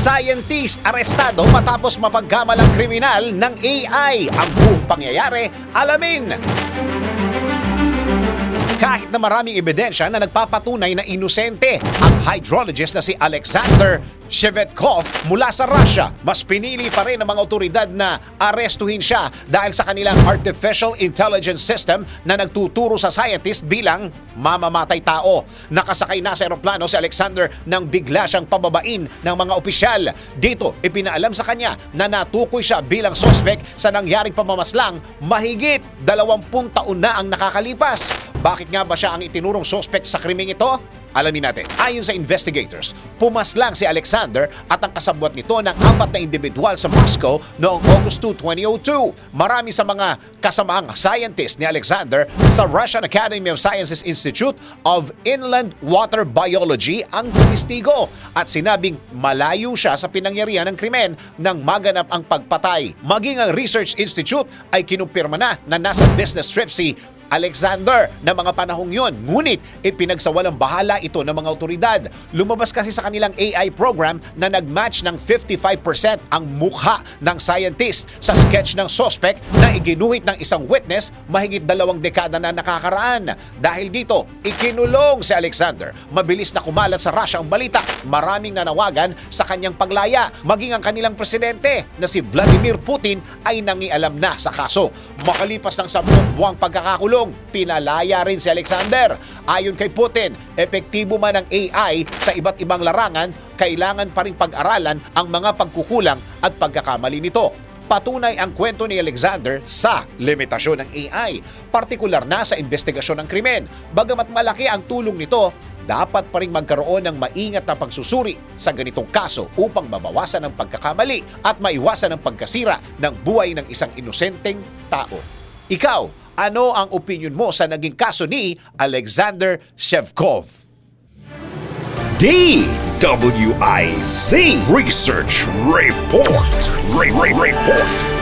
Scientist arestado matapos mapagkamalang kriminal ng AI. Ang buong pangyayari, alamin. Kahit na maraming ebidensya na nagpapatunay na inosente ang hydrologist na si Alexander Shevetkov mula sa Russia, mas pinili pa rin ng mga otoridad na arestuhin siya dahil sa kanilang artificial intelligence system na nagtuturo sa scientist bilang mamamatay tao. Nakasakay na sa eroplano si Alexander nang bigla siyang pababain ng mga opisyal. Dito, ipinaalam sa kanya na natukoy siya bilang sospek sa nangyaring pamamaslang mahigit 20 taon na ang nakakalipas. Bakit nga ba siya ang itinurong sospek sa krimeng ito? Alamin natin. Ayon sa investigators, pumaslang si Alexander at ang kasabwat nito ng apat na individual sa Moscow noong August 2, 2002. Marami sa mga kasamaang scientist ni Alexander sa Russian Academy of Sciences Institute of Inland Water Biology ang tumistigo at sinabing malayo siya sa pinangyarihan ng krimen nang maganap ang pagpatay. Maging ang Research Institute ay kinumpirma na na nasa business trip si Alexander na mga panahong yon. Ngunit ipinagsawalang bahala ito ng mga otoridad. Lumabas kasi sa kanilang AI program na nagmatch ng 55% ang mukha ng scientist sa sketch ng suspect na iginuhit ng isang witness mahigit dalawang dekada na nakakaraan. Dahil dito, ikinulong si Alexander. Mabilis na kumalat sa Russia ang balita. Maraming nanawagan sa kanyang paglaya. Maging ang kanilang presidente na si Vladimir Putin ay nangialam na sa kaso. Makalipas ng sampung buwang pagkakakulong, pinalaya rin si Alexander. Ayon kay Putin, epektibo man ang AI sa iba't ibang larangan, kailangan pa rin pag-aralan ang mga pagkukulang at pagkakamali nito. Patunay ang kwento ni Alexander sa limitasyon ng AI, partikular na sa investigasyon ng krimen. Bagamat malaki ang tulong nito, dapat pa rin magkaroon ng maingat na pagsusuri sa ganitong kaso upang mabawasan ang pagkakamali at maiwasan ang pagkasira ng buhay ng isang inosenteng tao. Ikaw, ano ang opinion mo sa naging kaso ni Alexander Shevkov? DWIZ Research Report. Re- Re- Report.